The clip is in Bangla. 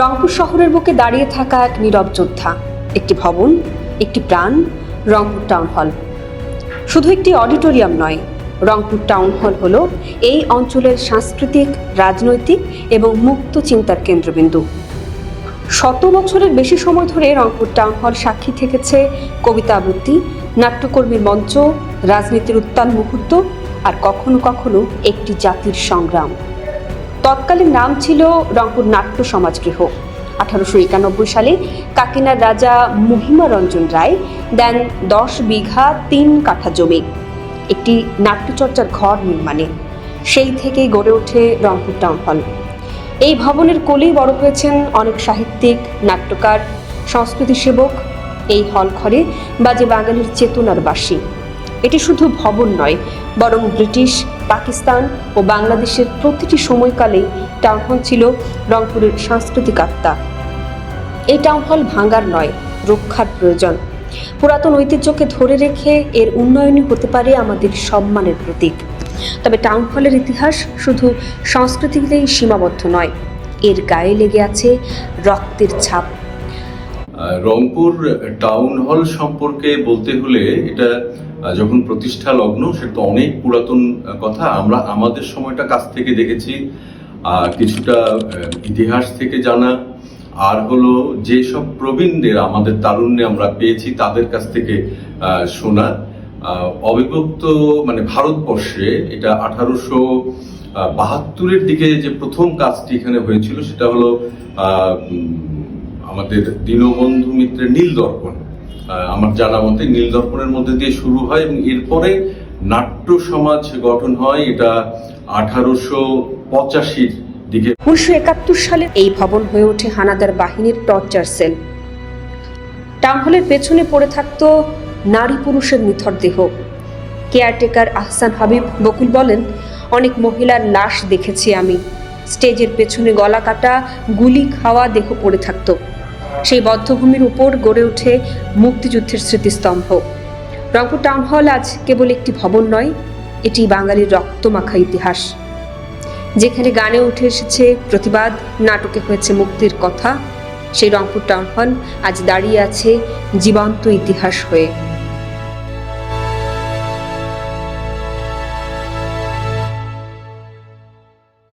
রংপুর শহরের বুকে দাঁড়িয়ে থাকা এক নীরব যোদ্ধা। একটি ভবন, একটি প্রাণ, রংপুর টাউন হল। শুধু একটি অডিটোরিয়াম নয়, রংপুর টাউন হল হলো এই অঞ্চলের সাংস্কৃতিক, রাজনৈতিক এবং মুক্ত চিন্তার কেন্দ্রবিন্দু। শত বছরের বেশি সময় ধরে রংপুর টাউন হল সাক্ষী থেকেছে কবিতা আবৃত্তি, নাট্যকর্মীর মঞ্চ, রাজনীতির উত্তাল মুহূর্ত আর কখনো কখনো একটি জাতির সংগ্রাম। তৎকালীন নাম ছিল রংপুর নাট্য সমাজগৃহ। আঠারোশো একানব্বই সালে কাকিনার রাজা মহিমা রঞ্জন রায় দেন দশ বিঘা তিন কাঠা জমি, একটি নাট্যচর্চার ঘর নির্মাণে। সেই থেকেই গড়ে ওঠে রংপুর টাউন হল। এই ভবনের কোলেই বড় হয়েছেন অনেক সাহিত্যিক, নাট্যকার, সংস্কৃতি সেবক। এই হল ঘরে বাজে বাঙালির চেতনার বাসী। এটি শুধু ভবন নয়, বরং ব্রিটিশ, পাকিস্তান ও বাংলাদেশের প্রতিটি সময়কালেই টাউন হল ছিল রংপুরের সাংস্কৃতিক আত্মা। এই টাউন হল ভাঙার নয়, রক্ষার প্রয়োজন। পুরাতন ঐতিহ্যকে ধরে রেখে এর উন্নয়নই হতে পারে আমাদের সম্মানের প্রতীক। তবে টাউন হলের ইতিহাস শুধু সংস্কৃতিতেই সীমাবদ্ধ নয়, এর গায়ে লেগে আছে রক্তের ছাপ। রংপুর টাউন হল সম্পর্কে বলতে হলে এটা যখন প্রতিষ্ঠা লগ্ন সেটা অনেক পুরাতন কথা। আমরা আমাদের সময়টা কাছ থেকে দেখেছি, আর কিছুটা ইতিহাস থেকে জানা। আর হলো যেসব প্রবীণদের, আমাদের তারুণ্যে আমরা পেয়েছি, তাদের কাছ থেকে শোনা। অবিভক্ত মানে ভারতবর্ষে এটা আঠারোশো বাহাত্তরের দিকে যে প্রথম কাজটি এখানে হয়েছিল, সেটা হলো আমাদের দীনবন্ধু মিত্রের নীল দর্পণ। আমার জানা মতে নীল দর্পণের মধ্যে দিয়ে শুরু হয় এবং এরপরে নাট্য সমাজ গঠন হয়। এটা আঠারোশো পঁচাশির দিকে। উনিশশো একাত্তর সালে এই ভবন হয়ে ওঠে হানাদার বাহিনীর টর্চার সেল। টাউন হলের পেছনে পড়ে থাকতো নারী পুরুষের নিথর দেহ। কেয়ারটেকার আহসান হাবিব বকুল বলেন, অনেক মহিলার লাশ দেখেছি আমি। স্টেজের পেছনে গলা কাটা, গুলি খাওয়া দেহ পড়ে থাকতো। সেই বদ্ধভূমির উপর গড়ে ওঠে মুক্তিযুদ্ধের স্মৃতিস্তম্ভ। রংপুর টাউন হল আজ কেবল একটি ভবন নয়, এটি বাঙালির রক্তমাখা ইতিহাস। যেখানে গানে উঠে এসেছে প্রতিবাদ, নাটকে হয়েছে মুক্তির কথা। সেই রংপুর টাউন হল আজ দাঁড়িয়ে আছে জীবন্ত ইতিহাস হয়ে।